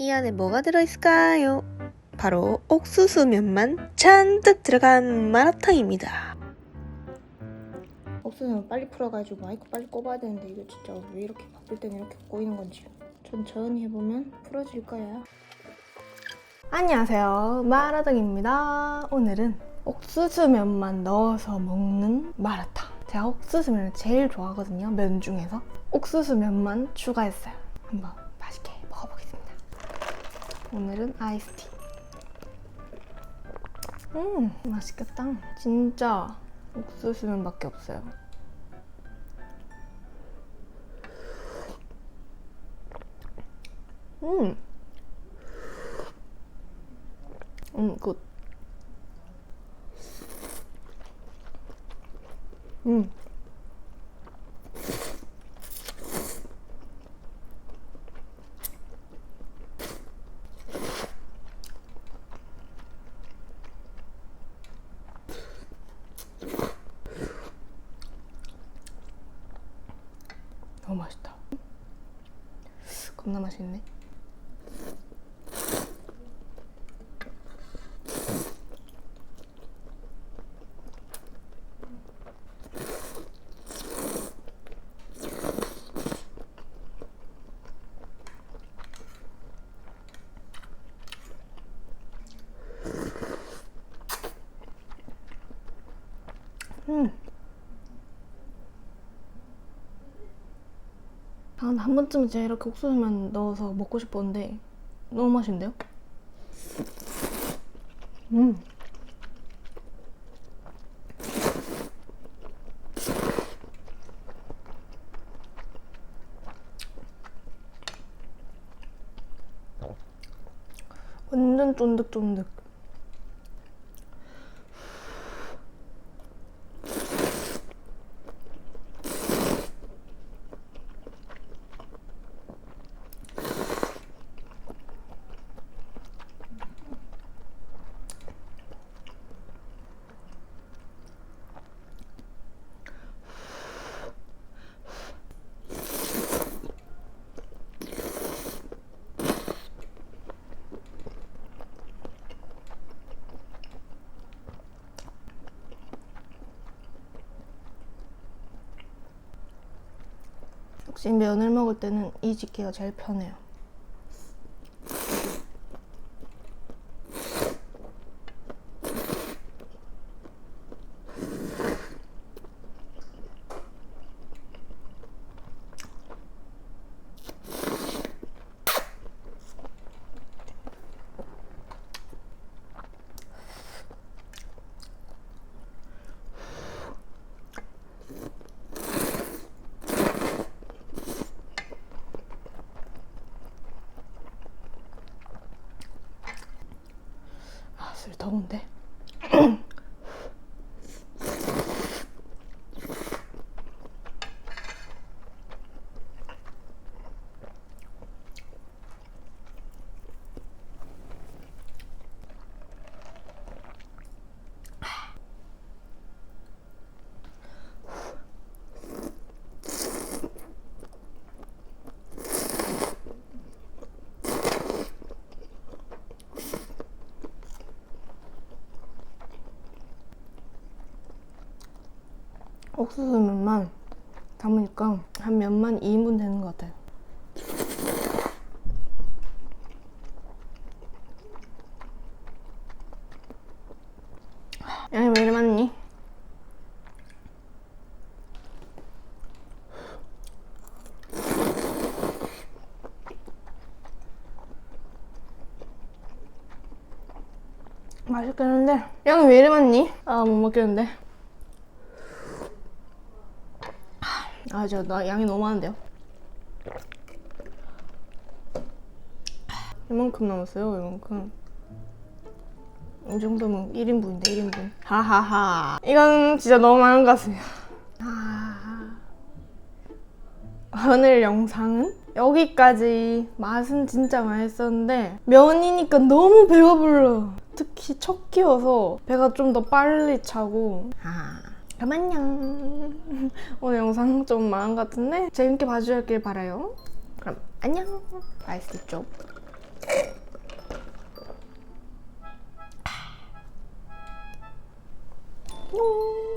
이 안에 뭐가 들어있을까요? 바로 옥수수 면만 잔뜩 들어간 마라탕입니다. 옥수수는 빨리 풀어가지고 마이크 빨리 꼽아야 되는데 이거 진짜 왜 이렇게 바쁠 때는 이렇게 꼬이는 건지. 천천히 해보면 풀어질 거야. 안녕하세요. 마라당입니다. 오늘은 옥수수 면만 넣어서 먹는 마라탕. 제가 옥수수 면을 제일 좋아하거든요 면 중에서. 옥수수 면만 추가했어요. 한번 오늘은 아이스티 음 맛있겠다 진짜 옥수수면밖에 없어요 음 음, 굿. 음. 너무 맛있다. 겁나 맛있네. 음. 아, 근데 한 번쯤은 진짜 이렇게 옥수수만 넣어서 먹고 싶었는데 너무 맛있는데요? 음. 완전 쫀득쫀득. 혹시 면을 먹을 때는 이 집게가 제일 편해요. 아, 술 더운데. 옥수수 면만 담으니까 한 면만 2인분 되는 것 같아요. 양이 왜 이리 많니? 맛있겠는데 양이 왜 이리 많니? 아 못 먹겠는데 아, 저, 나 양이 너무 많은데요? 이만큼 남았어요, 이만큼. 이 정도면 1인분인데, 1인분. 하하하. 이건 진짜 너무 많은 것 같습니다. 아. 오늘 영상은 여기까지. 맛은 진짜 맛있었는데, 면이니까 너무 배가 불러. 특히 첫 끼여서 배가 좀 더 빨리 차고. 아. 그럼 안녕. 오늘 영상 좀 망한 것 같은데 재밌게 봐주셨길 바라요. 그럼 안녕. 맛있을 쪽 안녕 음.